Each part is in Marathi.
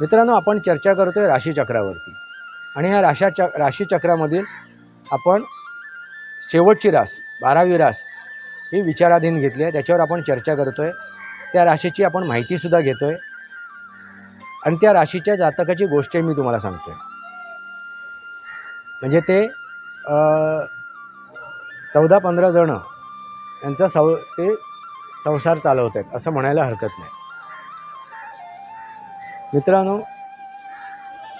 मित्रांनो आपण चर्चा करतोय राशीचक्रावरती. आणि ह्या राशा च राशीचक्रामधील आपण शेवटची रास बारावी रास ही विचाराधीन घेतली आहे. त्याच्यावर आपण चर्चा करतोय. त्या राशीची आपण माहितीसुद्धा घेतो आहे आणि त्या राशीच्या जातकाची गोष्ट मी तुम्हाला सांगतोय. म्हणजे ते चौदा पंधरा जणं यांचा सव ते संसार चालवत आहेत असं म्हणायला हरकत नाही. मित्रांनो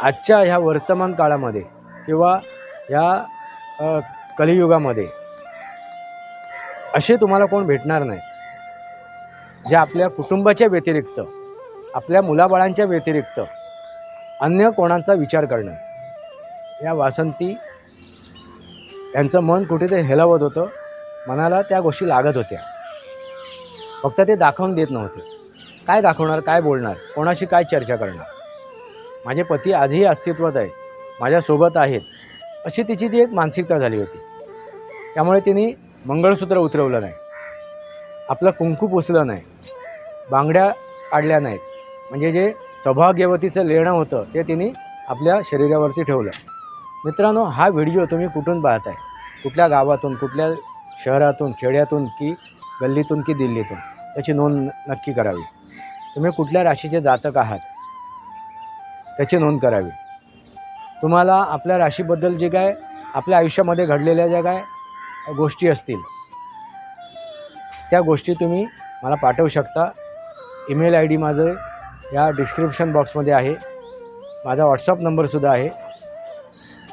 आजच्या ह्या वर्तमान काळामध्ये किंवा ह्या कलियुगामध्ये असे तुम्हाला कोण भेटणार नाही. जे आपल्या कुटुंबाच्या व्यतिरिक्त आपल्या मुलाबाळांच्या व्यतिरिक्त अन्य कोणाचा विचार करणं या वासंती यांचं मन कुठेतरी हेलावत होतं. मनाला त्या गोष्टी लागत होत्या. फक्त ते दाखवून देत नव्हते. काय दाखवणार काय बोलणार कोणाशी काय चर्चा करणार? माझे पती आजही अस्तित्वात आहे माझ्यासोबत आहेत अशी तिची ती एक मानसिकता झाली होती. त्यामुळे तिने मंगळसूत्र उतरवलं नाही आपलं कुंकू पुसलं नाही बांगड्या काढल्या नाहीत. म्हणजे जे सौभाग्यवतीचं लेणं होतं ते तिने आपल्या शरीरावरती ठेवलं. मित्रांनो हा व्हिडिओ तुम्ही कुठून पाहताय? कुठल्या गावातून कुठल्या शहरातून खेड्यातून की गल्लीतून की दिल्लीतून? त्याची नोंद नक्की करावी. तुम्ही कुठल्या राशीचे जातक आहात? त्याची नोंद करावी. तुम्हाला आपल्या राशीबद्दल जे काय आपल्या आयुष्यामध्ये घडलेल्या ज्या काय गोष्टी असतील त्या गोष्टी तुम्ही मला पाठवू शकता. ईमेल आय डी माझं या डिस्क्रिप्शन बॉक्समध्ये आहे. माझा व्हॉट्सअप नंबरसुद्धा आहे.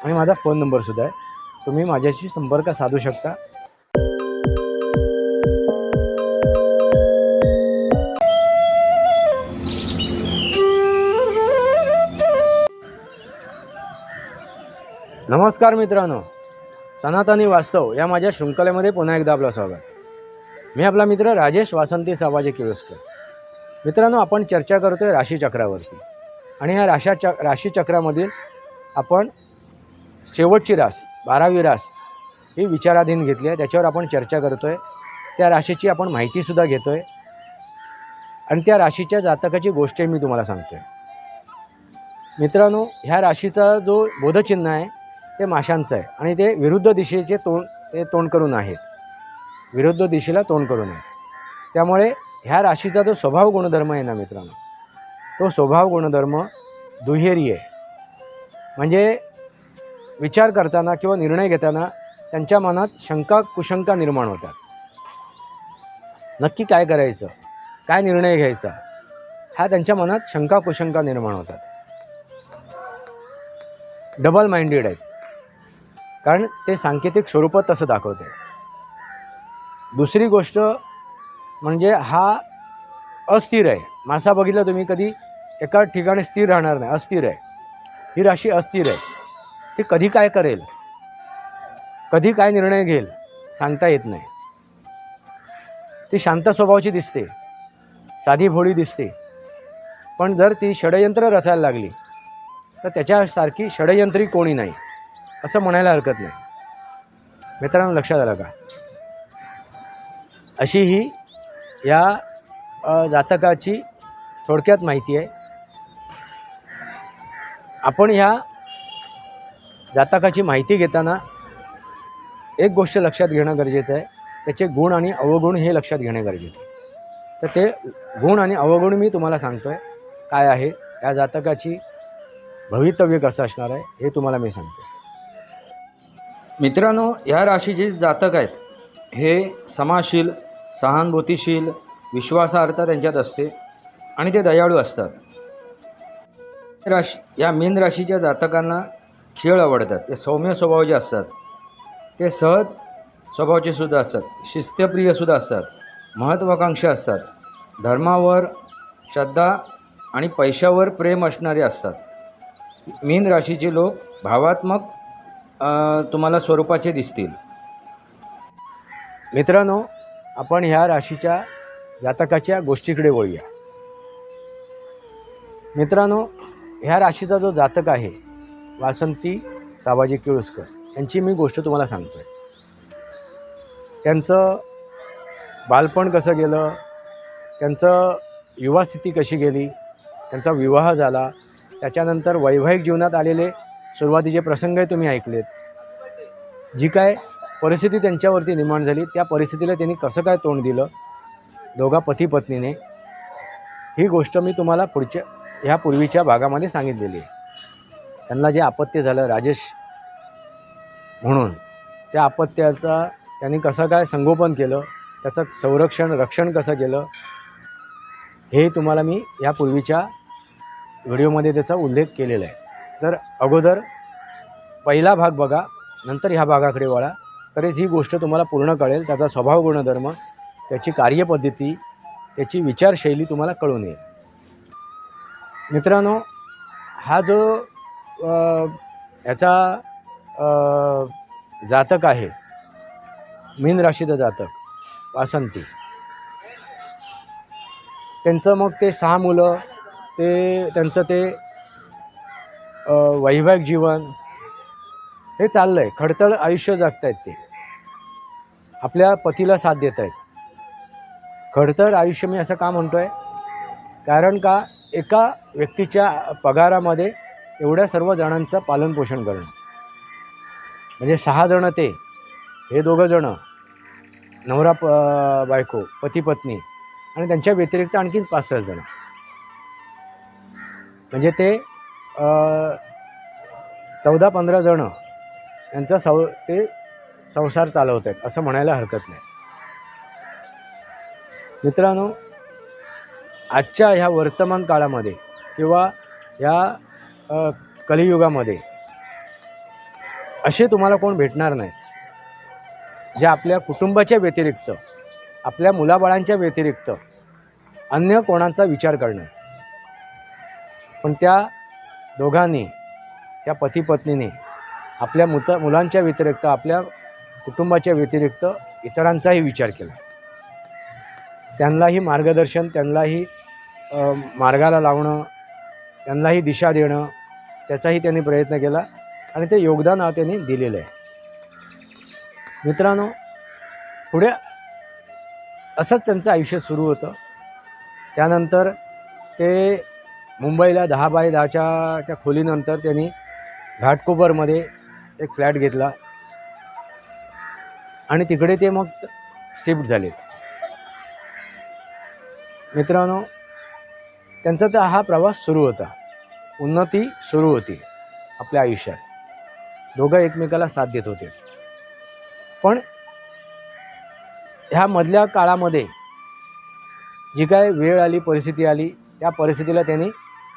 आणि माझा फोन नंबरसुद्धा आहे. तुम्ही माझ्याशी संपर्क साधू शकता. नमस्कार मित्रांनो. सनातनी वास्तव या माझ्या शृंखलेमध्ये पुन्हा एकदा आपलं स्वागत. मी आपला मित्र राजेश वासंती साबाजी किळुसकर मित्रांनो आपण चर्चा करतोय राशीचक्रावरती आणि ह्या राशा च राशीचक्रामधील आपण शेवटची रास बारावी रास ही विचाराधीन घेतली आहे. त्याच्यावर आपण चर्चा करतोय. त्या राशीची आपण माहितीसुद्धा घेतोय. आणि त्या राशीच्या जातकाची गोष्ट मी तुम्हाला सांगतोय. मित्रांनो ह्या राशीचा जो बोधचिन्ह आहे ते माशांचं आहे. आणि ते विरुद्ध दिशेचे तोंड ते तोंड करून आहेत. विरुद्ध दिशेला तोंड करून आहे त्यामुळे ह्या राशीचा जो स्वभाव गुणधर्म आहे ना मित्रांनो तो स्वभाव गुणधर्म दुहेरी आहे. म्हणजे विचार करताना किंवा निर्णय घेताना त्यांच्या मनात शंका कुशंका निर्माण होतात. नक्की काय करायचं? काय निर्णय घ्यायचा? हा त्यांच्या मनात शंका कुशंका निर्माण होतात. डबल माइंडेड आहेत. कारण ते सांकेतिक स्वरूपात तसं दाखवते दुसरी गोष्ट म्हणजे हा अस्थिर आहे. मासा बघितला तुम्ही कधी? एका ठिकाणी स्थिर राहणार नाही. अस्थिर आहे. ही राशी अस्थिर आहे. ती कधी काय करेल? कधी काय निर्णय घेईल? सांगता येत नाही. ती शांत स्वभावाची दिसते. साधी भोळी दिसते. पण जर ती षडयंत्र रचायला लागली तर त्याच्यासारखी षडयंत्री कोणी नाही. असं म्हणायला हरकत नाही. मित्रांनो लक्षात आलं का? अशी ही या जातकाची थोडक्यात माहिती आहे. आपण ह्या जातकाची माहिती घेताना एक गोष्ट लक्षात घेणं गरजेचं आहे. त्याचे गुण आणि अवगुण हे लक्षात घेणे गरजेचं आहे. तर ते गुण आणि अवगुण मी तुम्हाला सांगतो आहे काय आहे. या जातकाची भवितव्य कसं असणार आहे हे तुम्हाला मी सांगतो मित्रांनो ह्या राशीचे जातक आहेत हे समाजशील सहानुभूतीशील विश्वासार्हता त्यांच्यात असते आणि ते दयाळू असतात. राशी या मीन राशीच्या जातकांना खेळ आवडतात. ते सौम्य स्वभावाचे असतात ते सहज स्वभावाचे सुद्धा असतात. शिस्तप्रियसुद्धा असतात. महत्त्वाकांक्षी असतात. धर्मावर श्रद्धा आणि पैशावर प्रेम असणारे असतात. मीन राशीचे लोक भावात्मक तुम्हाला स्वरूपाचे दिसतील. मित्रांनो आपण ह्या राशीच्या जातकाच्या गोष्टीकडे वळूया. मित्रांनो ह्या राशीचा जो जातक आहे वासंती साबाजी केळुसकर यांची मी गोष्ट तुम्हाला सांगतो आहे त्यांचं बालपण कसं गेलं त्यांचं युवास्थिती कशी गेली त्यांचा विवाह झाला त्याच्यानंतर वैवाहिक जीवनात आलेले सुरुवातीचे प्रसंग तुम्ही ऐकलेत. जी काय परिस्थिती त्यांच्यावरती निर्माण झाली त्या परिस्थितीला त्यांनी कसं काय तोंड दिलं? दोघा पती पत्नीने ही गोष्ट मी तुम्हाला पुढच्या ह्या पूर्वीच्या भागामध्ये सांगितलेली आहे. त्यांना जे आपत्य झालं राजेश म्हणून त्या आपत्याचा त्यांनी कसं काय संगोपन केलं? त्याचं संरक्षण रक्षण कसं केलं? हे तुम्हाला मी या पूर्वीच्या व्हिडिओमध्ये त्याचा उल्लेख केलेला आहे. तर अगोदर पहिला भाग बघा नंतर ह्या भागाकडे वळा. तरीच ही गोष्ट तुम्हाला पूर्ण कळेल त्याचा स्वभाव गुणधर्म त्याची कार्यपद्धती त्याची विचारशैली तुम्हाला कळून येईल. मित्रांनो हा जो याचा जातक आहे मीन राशीचा जातक वासंती. त्यांचं मग ते सहा मुलं ते त्यांचं ते वैवाहिक जीवन हे चाललं आहे खडतळ आयुष्य जगत आहेत ते. आपल्या पतीला साथ देत आहेत खडतर आयुष्य मी असं का म्हणतो आहे कारण का एका व्यक्तीच्या पगारामध्ये एवढ्या सर्व जणांचं पालनपोषण करणं. म्हणजे सहा जणं ते हे दोघं जणं नवरा प बायको पती पत्नी आणि त्यांच्या व्यतिरिक्त आणखीन पाच सहा जणं. म्हणजे ते चौदा पंधरा जणं यांचा सव ते संसार चालवत आहेत असं म्हणायला हरकत नाही. मित्रांनो आजच्या ह्या वर्तमान काळामध्ये किंवा ह्या कलियुगामध्ये असे तुम्हाला कोण भेटणार नाही. जे आपल्या कुटुंबाच्या व्यतिरिक्त आपल्या मुलाबाळांच्या व्यतिरिक्त अन्य कोणाचा विचार करणं पण त्या दोघांनी त्या पती पत्नीने आपल्या मुत मुलांच्या व्यतिरिक्त आपल्या कुटुंबाच्या व्यतिरिक्त इतरांचाही विचार केला. त्यांनाही मार्गदर्शन त्यांनाही मार्गाला लावणं त्यांनाही दिशा देणं त्याचाही त्यांनी प्रयत्न केला आणि ते योगदान हा त्यांनी दिलेलं आहे. मित्रांनो पुढे असंच त्यांचं आयुष्य सुरू होतं. त्यानंतर ते मुंबईला दहा बाय दहाच्या त्या खोलीनंतर त्यांनी घाटकोपरमध्ये एक फ्लॅट घेतला. आणि तिकडे ते मग शिफ्ट झाले. मित्रांनो त्यांचा तर हा प्रवास सुरू होता. उन्नती सुरू होती आपल्या आयुष्यात. दोघं एकमेकाला साथ देत होते. पण ह्या मधल्या काळामध्ये जी काय वेळ आली परिस्थिती आली त्या परिस्थितीला त्यांनी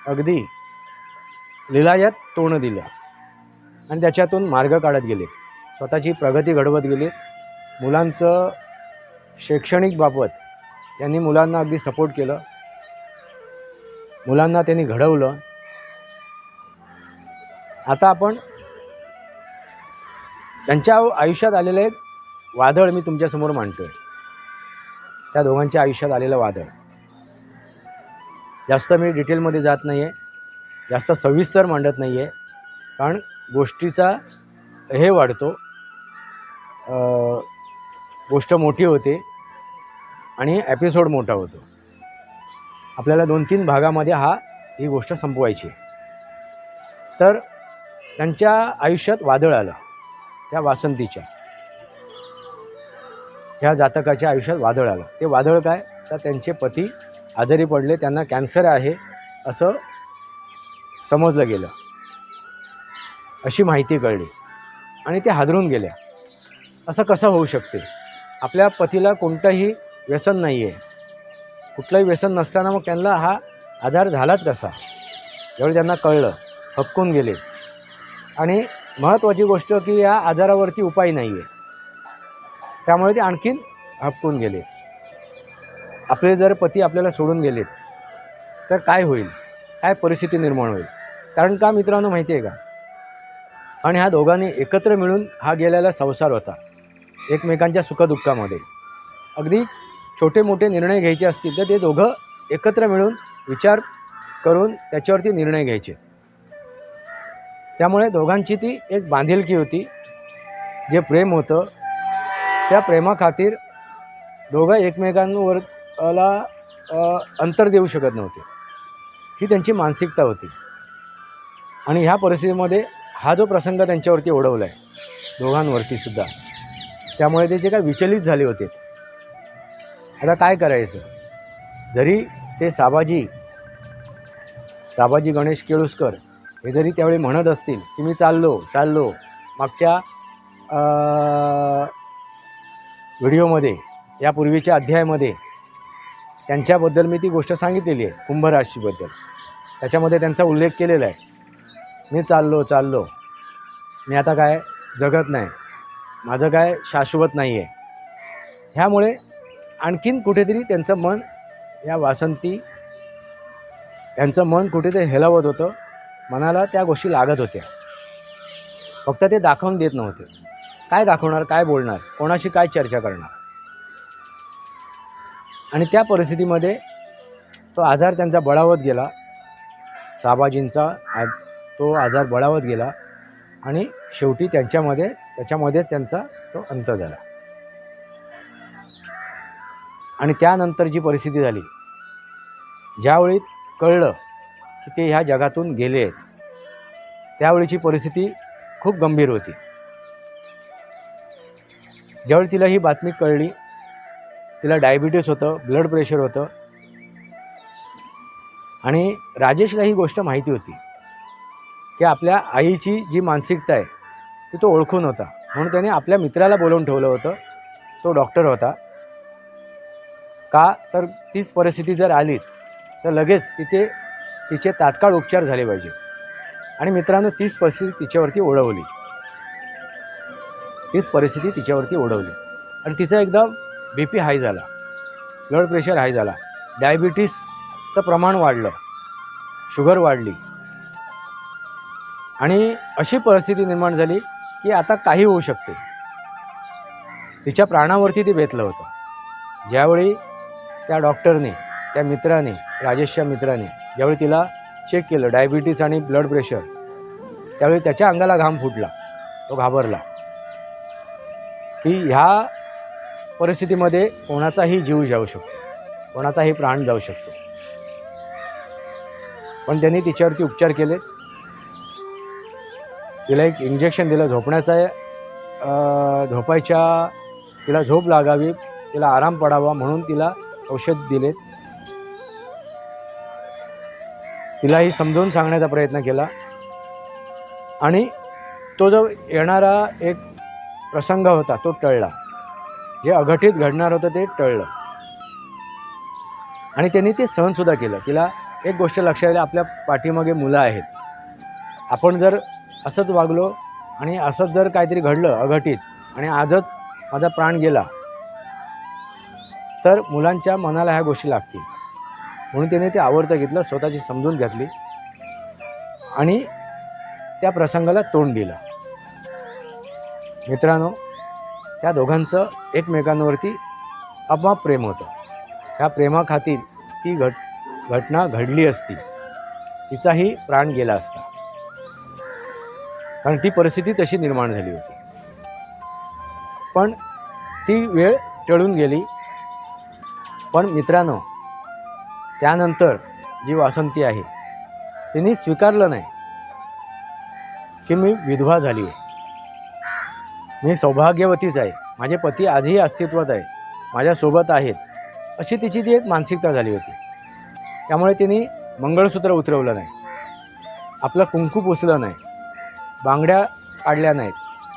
अगदी लिलायात तोंड दिलं. आणि त्याच्यातून मार्ग काढत गेले. स्वतःची प्रगती घडवत गेली. मुलांचं शैक्षणिक बाबत त्यांनी मुलांना अगदी सपोर्ट केलं. मुलांना त्यांनी घडवलं. आता आपण त्यांच्या आयुष्यात आलेलं एक वादळ मी तुमच्यासमोर मांडतो आहे त्या दोघांच्या आयुष्यात आलेलं वादळ. जास्त मी डिटेलमध्ये जात नाही आहे. जास्त सविस्तर मांडत नाही आहे. कारण गोष्टीचा हे वाढतो. गोष्ट मोठी होते आणि एपिसोड मोठा होतो. आपल्याला दोन तीन भागामध्ये हा ही गोष्ट संपवायची आहे. तर त्यांच्या आयुष्यात वादळ आलं त्या वासंतीच्या. ह्या जातकाच्या आयुष्यात वादळ आलं. ते वादळ काय? तर त्यांचे पती आजारी पडले त्यांना कॅन्सर आहे असं समजलं गेलं. अशी माहिती कळली आणि ते हादरून गेल्या. असं कसं होऊ शकते? आपल्या पतीला कोणतंही व्यसन नाही आहे कुठलंही व्यसन नसताना मग त्यांना हा आजार झालाच कसा? ज्यावेळी त्यांना कळलं हपकून गेले. आणि महत्त्वाची गोष्ट की या आजारावरती उपाय नाही आहे त्यामुळे ते आणखीन हपकून गेले. आपले जर पती आपल्याला सोडून गेलेत तर काय होईल? काय परिस्थिती निर्माण होईल? कारण का मित्रांनो माहिती आहे का? आणि ह्या दोघांनी एकत्र मिळून हा गेलेला संसार होता एकमेकांच्या सुखदुःखामध्ये. अगदी छोटे मोठे निर्णय घ्यायचे असतील तर ते दोघं एकत्र मिळून विचार करून त्याच्यावरती निर्णय घ्यायचे. त्यामुळे दोघांची ती एक बांधिलकी होती. जे प्रेम होतं त्या प्रेमाखातीर दोघं एकमेकांवर ला अंतर देऊ शकत नव्हते. ही त्यांची मानसिकता होती. आणि ह्या परिस्थितीमध्ये हा जो प्रसंग त्यांच्यावरती ओढवला आहे दोघांवरती सुद्धा त्यामुळे ते जे काय विचलित झाले होते आता काय करायचं? जरी ते साबाजी साबाजी गणेश केळुसकर हे जरी त्यावेळी म्हणत असतील की मी चाललो चाललो मागच्या व्हिडिओमध्ये यापूर्वीच्या अध्यायामध्ये त्यांच्याबद्दल मी ती गोष्ट सांगितलेली आहे कुंभराशीबद्दल. त्याच्यामध्ये त्यांचा उल्लेख केलेला आहे. मी चाललो चाललो. मी आता काय जगत नाही. माझं काय शाश्वत नाही आहे ह्यामुळे आणखीन कुठेतरी त्यांचं मन या वासंती त्यांचं मन कुठेतरी हेलावत होतं. मनाला त्या गोष्टी लागत होत्या. फक्त ते दाखवून देत नव्हते. काय दाखवणार काय बोलणार? कोणाशी काय चर्चा करणार? आणि त्या परिस्थितीमध्ये तो आजार त्यांचा बळावत गेला. साबाजींचा आज तो आजार बळावत गेला आणि शेवटी त्यांच्यामध्ये त्याच्यामध्येच त्यांचा तो अंत झाला. आणि त्यानंतर जी परिस्थिती झाली ज्यावेळी कळलं की ते ह्या जगातून गेले आहेत त्यावेळीची परिस्थिती खूप गंभीर होती. ज्यावेळी तिला ही बातमी कळली तिला डायबिटीस होतं ब्लड प्रेशर होतं. आणि राजेशला ही गोष्ट माहिती होती की आपल्या आईची जी मानसिकता आहे ती तो ओळखून होता. म्हणून त्याने आपल्या मित्राला बोलवून ठेवलं होतं. तो डॉक्टर होता. का? तर तीच परिस्थिती जर आलीच तर लगेच तिथे तिचे तात्काळ उपचार झाले पाहिजे. आणि मित्रांनो तीच परिस्थिती तिच्यावरती ओढवली. तीच परिस्थिती तिच्यावरती ओढवली. आणि तिचा एकदम बी पी हाय झाला. ब्लड प्रेशर हाय झाला. डायबिटीसचं प्रमाण वाढलं. शुगर वाढली. आणि अशी परिस्थिती निर्माण झाली की आता काही होऊ शकते. तिच्या प्राणावरती ते बेतलं होतं. ज्यावेळी त्या डॉक्टरने त्या मित्राने राजेशच्या मित्राने ज्यावेळी तिला चेक केलं डायबिटीस आणि ब्लड प्रेशर त्यावेळी त्याच्या अंगाला घाम फुटला. तो घाबरला. की ह्या परिस्थितीमध्ये कोणाचाही जीव जाऊ शकतो. कोणाचाही प्राण जाऊ शकतो. पण त्यांनी तिच्यावरती उपचार केले. तिला एक इंजेक्शन दिलं. झोपण्याचा झोपायच्या तिला झोप लागावी तिला आराम पडावा म्हणून तिला औषध दिले. तिलाही समजावून सांगण्याचा प्रयत्न केला. आणि तो जो येणारा एक प्रसंग होता तो टळला. जे अघटित घडणार होतं ते टळलं. आणि त्यांनी ते सहनसुद्धा केलं. तिला एक गोष्ट लक्षात आली आपल्या पाठीमागे मुलं आहेत. आपण जर असंच वागलो आणि असंच जर काहीतरी घडलं अघटित आणि आजच माझा प्राण गेला तर मुलांच्या मनाला ह्या गोष्टी लागतील. म्हणून त्याने ते आवडतं घेतलं स्वतःची समजून घेतली आणि त्या प्रसंगाला तोंड दिलं. मित्रांनो त्या दोघांचं एकमेकांवरती आपोआप प्रेम होतं. त्या प्रेमाखातील ती घट घटना घडली असती. तिचाही प्राण गेला असता. कारण ती परिस्थिती तशी निर्माण झाली होती. पण ती वेळ टळून गेली. पण मित्रांनो त्यानंतर जी वासंती आहे तिने स्वीकारलं नाही की मी विधवा झाली आहे मी सौभाग्यवतीच आहे. माझे पती आजही अस्तित्वात आहे. माझ्यासोबत आहेत. अशी तिची ती एक मानसिकता झाली होती. त्यामुळे तिने मंगळसूत्र उतरवलं नाही. आपलं कुंकू पुसलं नाही. बांगड्या काढल्या नाहीत.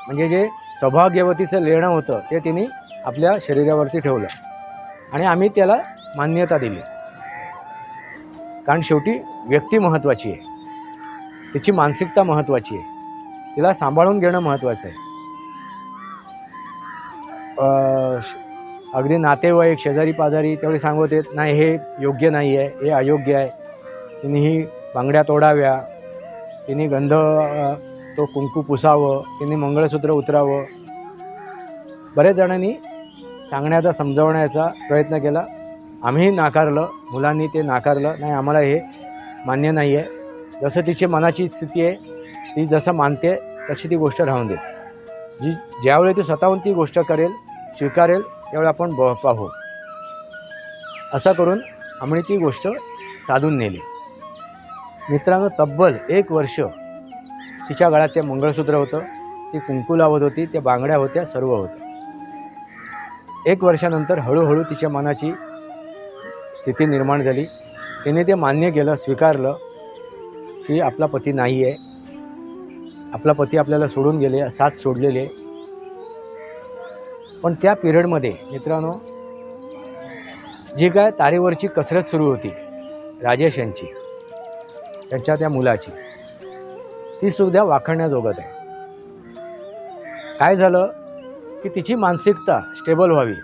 म्हणजे जे सौभाग्यवतीचं लेणं होतं ते तिने आपल्या शरीरावरती ठेवलं. आणि आम्ही त्याला मान्यता दिली. कारण शेवटी व्यक्ती महत्त्वाची आहे. तिची मानसिकता महत्त्वाची आहे. तिला सांभाळून घेणं महत्त्वाचं आहे. अगदी नातेवाईक शेजारी पाजारी त्यावेळी सांगत आहेत नाही हे योग्य नाही आहे हे अयोग्य आहे. तिनेही बांगड्या तोडाव्या. तिने गंध तो कुंकू पुसावं तिने मंगळसूत्र उतरावं. बऱ्याच जणांनी सांगण्याचा समजावण्याचा प्रयत्न केला. आम्हीही नाकारलं मुलांनी ते नाकारलं. नाही आम्हाला हे मान्य नाही आहे. जसं तिची मनाची स्थिती आहे ती जसं मानते तशी ती गोष्ट राहून दे जी ज्यावेळी ती स्वतःहून ती गोष्ट करेल स्वीकारेल त्यावेळी आपण ब पाहू. असं करून आम्ही ती गोष्ट साधून नेली. मित्रांनो तब्बल एक वर्ष तिच्या गळ्यात ते मंगळसूत्र होतं ती कुंकू लावत होती त्या बांगड्या होत्या सर्व होतं. एक वर्षानंतर हळूहळू तिच्या मनाची स्थिती निर्माण झाली. तिने ते मान्य केलं स्वीकारलं की आपला पती नाही आहे आपला पती आपल्याला सोडून गेले साथ सोडलेले पण त्या पिरियडमध्ये मित्रांनो जी काय तारेवरची कसरत सुरू होती राजेश यांची त्यांच्या त्या मुलाची ती सुद्धा वाखाणण्याजोगत आहे. काय झालं की तिची मानसिकता स्टेबल व्हावी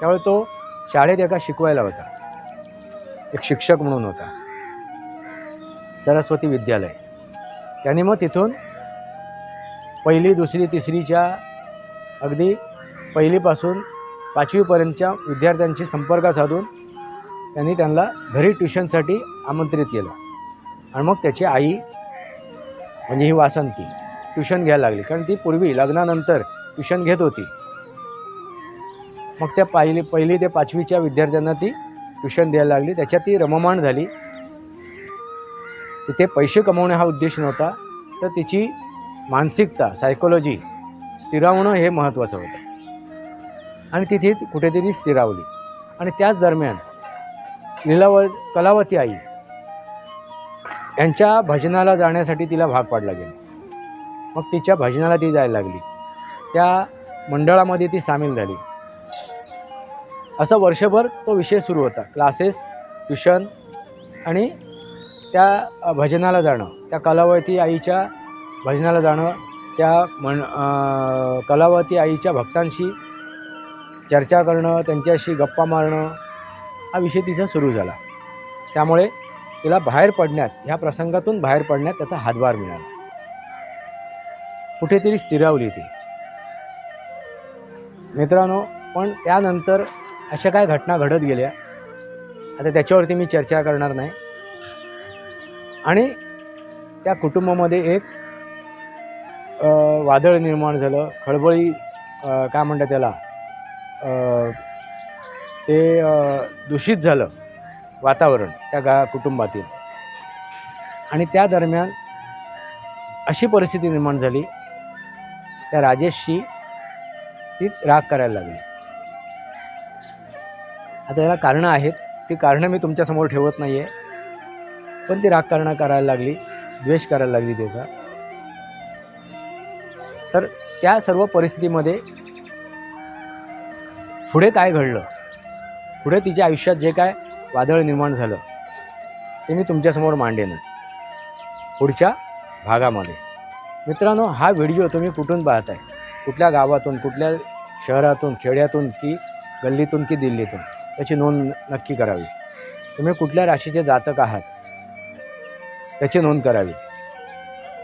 त्यामुळे तो शाळेत एका शिकवायला होता. एक शिक्षक म्हणून होता. सरस्वती विद्यालय. त्याने मग तिथून पहिली दुसरी तिसरीच्या अगदी पहिलीपासून पाचवीपर्यंतच्या विद्यार्थ्यांशी संपर्क साधून त्यांनी त्यांना घरी ट्युशनसाठी आमंत्रित केलं. आणि मग त्याची आई म्हणजे ही वासंती ट्युशन घ्यायला लागली. कारण ती पूर्वी लग्नानंतर ट्युशन घेत होती. मग त्या पहिली पहिली ते पाचवीच्या विद्यार्थ्यांना ती ट्युशन द्यायला लागली. त्याच्यात ती रममाण झाली. तिथे पैसे कमवणे हा उद्देश नव्हता. तर तिची मानसिकता सायकोलॉजी स्थिरावणं हे महत्त्वाचं होतं. आणि तिथे कुठेतरी स्थिरावली. आणि त्याच दरम्यान लिलाव कलावती आई यांच्या भजनाला जाण्यासाठी तिला भाग पाडला गेला. मग तिच्या भजनाला ती जायला लागली. त्या मंडळामध्ये ती सामील झाली. असं वर्षभर तो विषय सुरू होता. क्लासेस ट्युशन आणि त्या भजनाला जाणं. त्या कलावती आईच्या भजनाला जाणं. त्या म्हण कलावती आईच्या भक्तांशी चर्चा करणं त्यांच्याशी गप्पा मारणं हा विषय तिचा सुरू झाला. त्यामुळे तिला बाहेर पडण्यात ह्या प्रसंगातून बाहेर पडण्यात त्याचा हातभार मिळाला. कुठेतरी स्थिरावली ती. मित्रांनो पण त्यानंतर अशा काय घटना घडत गेल्या? आता त्याच्यावरती मी चर्चा करणार नाही. आणि त्या कुटुंबामध्ये एक वादळ निर्माण झालं. खळबळी काय म्हणतात त्याला? ते दूषित झालं वातावरण त्या गा कुटुंबातील. आणि त्या दरम्यान अशी परिस्थिती निर्माण झाली त्या राजेशशी ती राग करायला लागली. आता याला कारणं आहेत. ती कारणं मी तुमच्यासमोर ठेवत नाही आहे पण ती राग कारणं करायला लागली द्वेष करायला लागली त्याचा. तर त्या सर्व परिस्थितीमध्ये पुढे काय घडलं? पुढे तिच्या आयुष्यात जे काय वादळ निर्माण झालं ते मी तुमच्यासमोर मांडेनच. पुढच्या भागामध्ये. मित्रांनो हा व्हिडिओ तुम्ही कुठून पाहताय? कुठल्या गावातून कुठल्या शहरातून खेड्यातून की गल्लीतून की दिल्लीतून? त्याची नोंद नक्की करावी. तुम्ही कुठल्या राशीचे जातक आहात? त्याची नोंद करावी.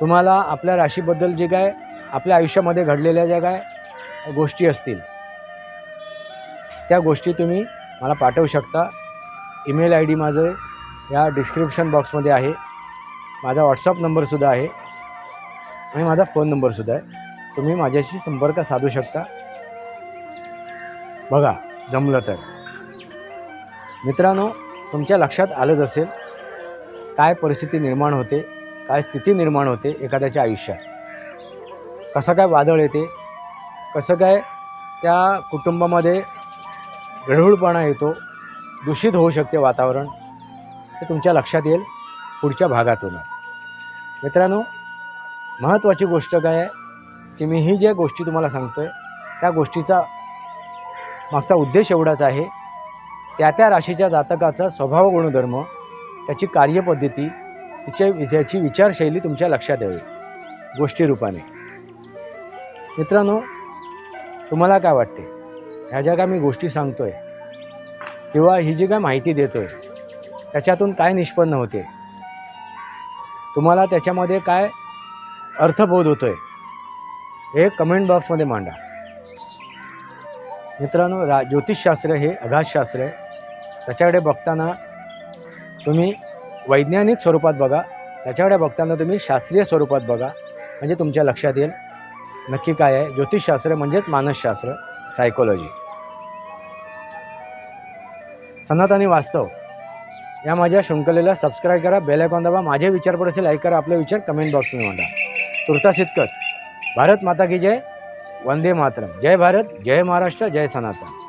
तुम्हाला आपल्या राशीबद्दल जे काय आपल्या आयुष्यामध्ये घडलेल्या ज्या काय गोष्टी असतील त्या गोष्टी तुम्ही मला पाठवू शकता. ईमेल आय डी माझं या डिस्क्रिप्शन बॉक्समध्ये आहे. माझा व्हॉट्सअप नंबरसुद्धा आहे. आणि माझा फोन नंबरसुद्धा आहे. तुम्ही माझ्याशी संपर्क साधू शकता. बघा जमलं तर. मित्रांनो तुमच्या लक्षात आलंच असेल काय परिस्थिती निर्माण होते काय स्थिती निर्माण होते एखाद्याच्या आयुष्यात? कसं काय वादळ येते? कसं काय त्या कुटुंबामध्ये गढूळपणा येतो दूषित होऊ शकते वातावरण हे तुमच्या लक्षात येईल पुढच्या भागातूनच. मित्रांनो महत्त्वाची गोष्ट काय आहे? की मी ही ज्या गोष्टी तुम्हाला सांगतो आहे त्या गोष्टीचा मागचा उद्देश एवढाच आहे त्या त्या राशीच्या जातकाचा स्वभाव गुणधर्म त्याची कार्यपद्धती तिच्या त्याची विचारशैली तुमच्या लक्षात यावी गोष्टीरूपाने. मित्रांनो तुम्हाला काय वाटते? ह्या ज्या काय मी गोष्टी सांगतो आहे किंवा ही जी काय माहिती देतो आहे त्याच्यातून काय निष्पन्न होते? तुम्हाला त्याच्यामध्ये काय अर्थबोध होतो आहे हे कमेंट बॉक्समध्ये मांडा. मित्रांनो रा ज्योतिषशास्त्र हे अघातशास्त्र आहे. त्याच्याकडे बघताना तुम्ही वैज्ञानिक स्वरूपात बघा. त्याच्याकडे बघताना तुम्ही शास्त्रीय स्वरूपात बघा. म्हणजे तुमच्या लक्षात येईल नक्की काय आहे. ज्योतिषशास्त्र म्हणजेच मानसशास्त्र सायकोलॉजी सनातनी वास्तव. या माझ्या शृंखलेला सबस्क्राईब करा बेल आयकॉन दाबा माझे विचार पडेल ऐक करा आपले विचार कमेंट बॉक्समध्ये मांडा. तुर्तास इतकंच. भारत माता की जय वंदे मातरम. जय भारत जय महाराष्ट्र जय सनातन.